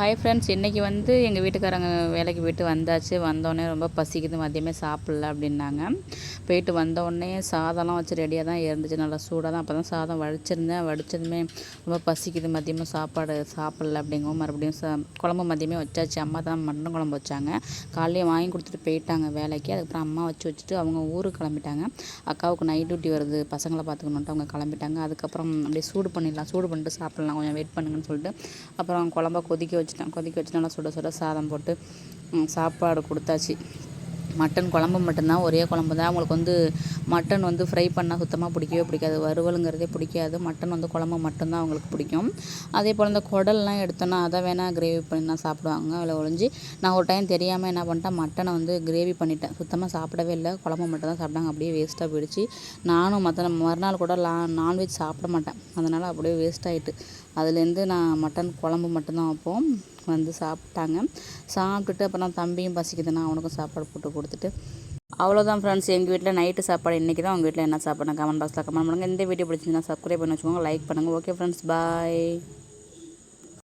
Hi friends இன்றைக்கி வந்து எங்கள் வீட்டுக்காரங்க வேலைக்கு போயிட்டு வந்தாச்சு. வந்தோடனே ரொம்ப பசிக்குது மதியமே சாப்பிட்ல அப்படின்னாங்க. போயிட்டு வந்தோடனே சாதம்லாம் வச்சு ரெடியாக தான் இருந்துச்சு. நல்லா சூடாக தான். அப்போ தான் சாதம் வடிச்சிருந்தேன். வடித்ததுமே ரொம்ப பசிக்குது. மதியமாக சாப்பாடு சாப்பிட்ல அப்படிங்கவும் மறுபடியும் சா குழம்பு மதியமே வச்சாச்சு. அம்மா தான் மட்டன் குழம்பு வச்சாங்க. காலையிலே வாங்கி கொடுத்துட்டு போயிட்டாங்க வேலைக்கு. அதுக்கப்புறம் அம்மா வச்சு வச்சுட்டு அவங்க ஊருக்கு கிளம்பிட்டாங்க. அக்காவுக்கு நைட் டியூட்டி வருது. பசங்களை பார்த்துக்கணுன்ட்டு அவங்க கிளம்பிட்டாங்க. அதுக்கப்புறம் அப்படியே சூடு பண்ணிடலாம். சூடு பண்ணிட்டு சாப்பிட்லாம். கொஞ்சம் வெயிட் பண்ணுங்கன்னு சொல்லிட்டு. அப்புறம் குழம்ப கொதிக்க வச்சு வச்சுட்டேன் கொதிக்க வச்சு நல்லா சுட சுட சாதம் போட்டு சாப்பாடு கொடுத்தாச்சு. மட்டன் குழம்பு மட்டும்தான். ஒரே குழம்பு தான். அவங்களுக்கு வந்து மட்டன் வந்து ஃப்ரை பண்ணால் சுத்தமாக பிடிக்கவே பிடிக்காது. வறுவலுங்கிறதே பிடிக்காது. மட்டன் வந்து குழம்பு மட்டும்தான் அவங்களுக்கு பிடிக்கும். அதே போல் இந்த குடல்லாம் எடுத்தோன்னா அதை வேணால் கிரேவி பண்ணி தான் சாப்பிடுவாங்க. அதில் ஒழிஞ்சு நான் ஒரு டைம் தெரியாமல் என்ன பண்ணிட்டேன்? மட்டனை வந்து கிரேவி பண்ணிட்டேன். சுத்தமாக சாப்பிடவே இல்லை. குழம்பு மட்டும் தான் சாப்பிட்டாங்க. அப்படியே வேஸ்ட்டாக போயிடுச்சு. நானும் மற்ற மறுநாள் கூட லா நான்வெஜ் சாப்பிட மாட்டேன். அதனால் அப்படியே வேஸ்ட் ஆகிட்டு அதுலேருந்து நான் மட்டன் குழம்பு மட்டும்தான் வைப்போம். வந்து சாப்பிட்டாங்க. சாப்பிட்டுட்டு அப்புறம் தம்பியும் பசிக்குதுன்னா அவனுக்கும் சாப்பாடு போட்டு கொடுத்துட்டு. அவ்வளோதான் ஃப்ரெண்ட்ஸ் எங்கள் வீட்டில் நைட்டு சாப்பாடு இன்றைக்கி தான். உங்கள் வீட்டில் என்ன சாப்பாடு கமெண்ட் பாக்ஸில் கமெண்ட் பண்ணுங்கள் இந்த வீடியோ பிடிச்சிங்கன்னா சப்ஸ்கிரைப் பண்ணி வச்சுக்கோங்க. லைக் பண்ணுங்கள் ஓகே ஃப்ரெண்ட்ஸ் பாய்